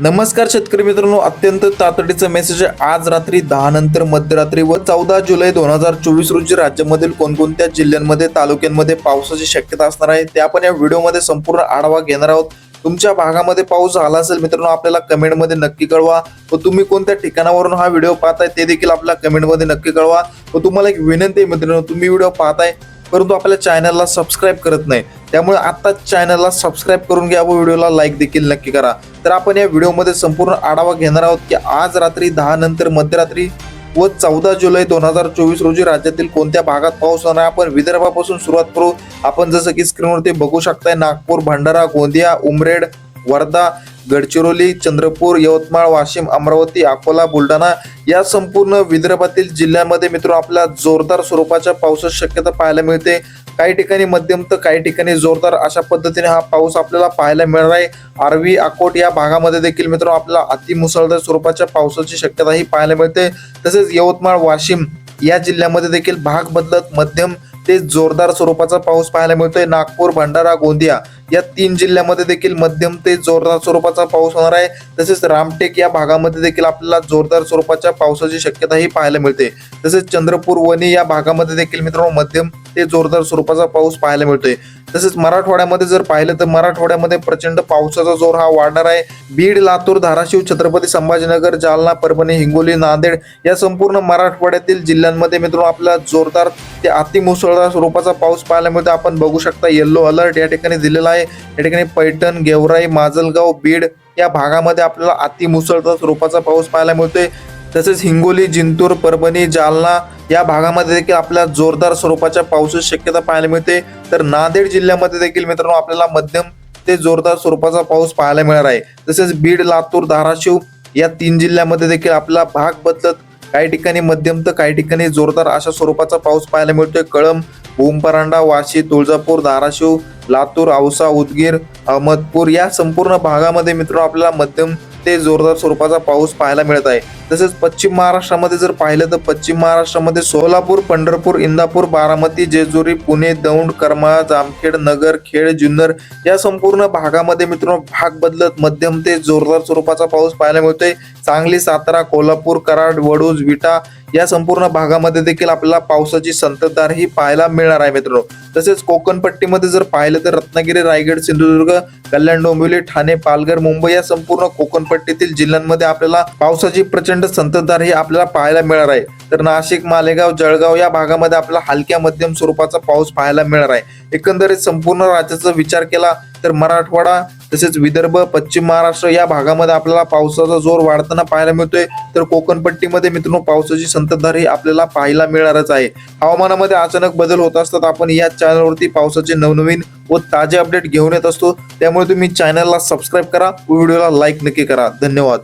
नमस्कार शेतकरी मित्रांनो अत्यंत तातडीचं मेसेज आहे. आज रात्री दहा नंतर मध्यरात्री व चौदा जुलै दोन हजार चोवीस रोजी राज्यामधील कोणकोणत्या जिल्ह्यांमध्ये तालुक्यांमध्ये पावसाची शक्यता असणार आहे ते आपण या व्हिडिओमध्ये संपूर्ण आढावा घेणार आहोत. तुमच्या भागामध्ये पाऊस झाला असेल मित्रांनो आपल्याला कमेंटमध्ये नक्की कळवा. व तुम्ही कोणत्या ठिकाणावरून हा व्हिडिओ पाहताय ते देखील आपल्या कमेंटमध्ये नक्की कळवा. व तुम्हाला एक विनंती आहे मित्रांनो तुम्ही व्हिडिओ पाहताय परंतु आपल्या चॅनलला सबस्क्राईब करत नाही त्यामुळे आत्ताच चॅनलला सबस्क्राईब करून घ्या व व्हिडिओला लाईक देखील नक्की करा. तर आपण या व्हिडिओमध्ये संपूर्ण आढावा घेणार आहोत की आज रात्री दहा नंतर मध्यरात्री व चौदा जुलै दोन हजार चोवीस रोजी राज्यातील कोणत्या भागात पाऊस होणार आपण विदर्भापासून सुरुवात करू. आपण जसं की स्क्रीनवरती बघू शकताय नागपूर भंडारा गोंदिया उमरेड वर्धा गडचिरोली चंद्रपूर यवतमाळ वाशिम अमरावती अकोला बुलढाणा या संपूर्ण विदर्भातील जिल्ह्यांमध्ये मित्र आपल्या जोरदार स्वरूपाच्या पावसाची शक्यता पाहायला मिळते. काही ठिकाणी मध्यम तर काही ठिकाणी जोरदार अशा पद्धतीने हा पाऊस आपल्याला पाहायला मिळणार आहे. आरवी अकोट या भागामध्ये देखील मित्र आपल्याला अतिमुसळधार स्वरूपाच्या पावसाची शक्यता ही पाहायला मिळते. तसेच यवतमाळ वाशिम या जिल्ह्यामध्ये देखील भाग बदलत मध्यम ते जोरदार स्वरूपाचा पाऊस पाहायला मिळतोय. नागपूर भंडारा गोंदिया या तीन जिल्ह्यामध्ये देखील मध्यम ते जोरदार स्वरूपाचा पाऊस होणार आहे. तसेच रामटेक या भागामध्ये देखील आपल्याला जोरदार स्वरूपाच्या पावसाची शक्यता ही पाहायला मिळते. तसेच चंद्रपूर वणी या भागामध्ये देखील मित्रांनो मध्यम ते जोरदार स्वरूपाचा पाऊस पाहायला मिळतोय. तसेच मराठवाड्यामध्ये जर पाहिलं तर मराठवाड्यामध्ये प्रचंड पावसाचा जोर हा वाढणार आहे. बीड लातूर धाराशिव छत्रपती संभाजीनगर जालना परभणी हिंगोली नांदेड या संपूर्ण मराठवाड्यातील जिल्ह्यांमध्ये मित्रांनो आपल्याला जोरदार ते अतिमुसळधार स्वरूपाचा पाऊस पाहायला मिळतो आपण बघू शकता येल्लो अलर्ट या ठिकाणी दिलेला आहे. या ठिकाणी पैठण गेवराई माजलगाव बीड या भागामध्ये आपल्याला अतिमुसळधार स्वरूपाचा पाऊस पाहायला मिळतोय. तसेच हिंगोली जिंतूर परभणी जालना या भागामध्ये देखील आपल्याला जोरदार स्वरूपाच्या पावसाची शक्यता पाहायला मिळते. तर नांदेड जिल्ह्यामध्ये देखील मित्रांनो आपल्याला मध्यम ते जोरदार स्वरूपाचा पाऊस पाहायला मिळणार आहे. तसेच बीड लातूर धाराशिव या तीन जिल्ह्यामध्ये देखील आपला भाग बदलत काही ठिकाणी मध्यम तर काही ठिकाणी जोरदार अशा स्वरूपाचा पाऊस पाहायला मिळतोय. कळंब भूमपरांडा वाशी तुळजापूर धाराशिव लातूर औसा उदगीर अहमदपूर या संपूर्ण भागामध्ये मित्रांनो आपल्याला मध्यम ते जोरदार स्वरूपाचा पाऊस पाहायला मिळत आहे. तसेच पश्चिम महाराष्ट्रामध्ये जर पाहिलं तर पश्चिम महाराष्ट्रामध्ये सोलापूर पंढरपूर इंदापूर बारामती जेजुरी पुणे दौंड करमाळा जामखेड नगर खेड जुन्नर या संपूर्ण भागामध्ये मित्रांनो भाग बदलत मध्यम ते जोरदार स्वरूपाचा पाऊस पाहायला मिळतोय. सांगली सातारा कोल्हापूर कराड वडूज विटा या संपूर्ण भागामध्ये देखील आपल्याला पावसाची संततधार ही पाहायला मिळणार आहे मित्रांनो. तसेच कोकणपट्टीमध्ये जर पाहिलं तर रत्नागिरी रायगड सिंधुदुर्ग कल्याण डोंबिवली ठाणे पालघर मुंबई या संपूर्ण कोकणपट्टीतील जिल्ह्यांमध्ये आपल्याला पावसाची प्रचंड संततधार ही आपल्याला पाहायला मिळणार आहे. तर नाशिक मालेगाव जळगाव या भागामध्ये आपला हलक्या मध्यम स्वरूपाचा पाऊस पाहायला मिळणार आहे. एकंदरीत संपूर्ण राज्याचा विचार केला तर मराठवाडा तसेच विदर्भ पश्चिम महाराष्ट्र या भागामध्ये आपल्याला पावसाचा जोर वाढताना पाहायला मिळतोय. तर कोकणपट्टीमध्ये मित्रांनो पावसाची संततधार ही आपल्याला पाहायला मिळणारच आहे. हवामानामध्ये अचानक बदल होत असतात. आपण या चॅनलवरती पावसाचे नवनवीन व ताजे अपडेट घेऊन येत असतो. त्यामुळे तुम्ही चॅनलला सबस्क्राईब करा व व्हिडिओला लाईक नक्की करा. धन्यवाद.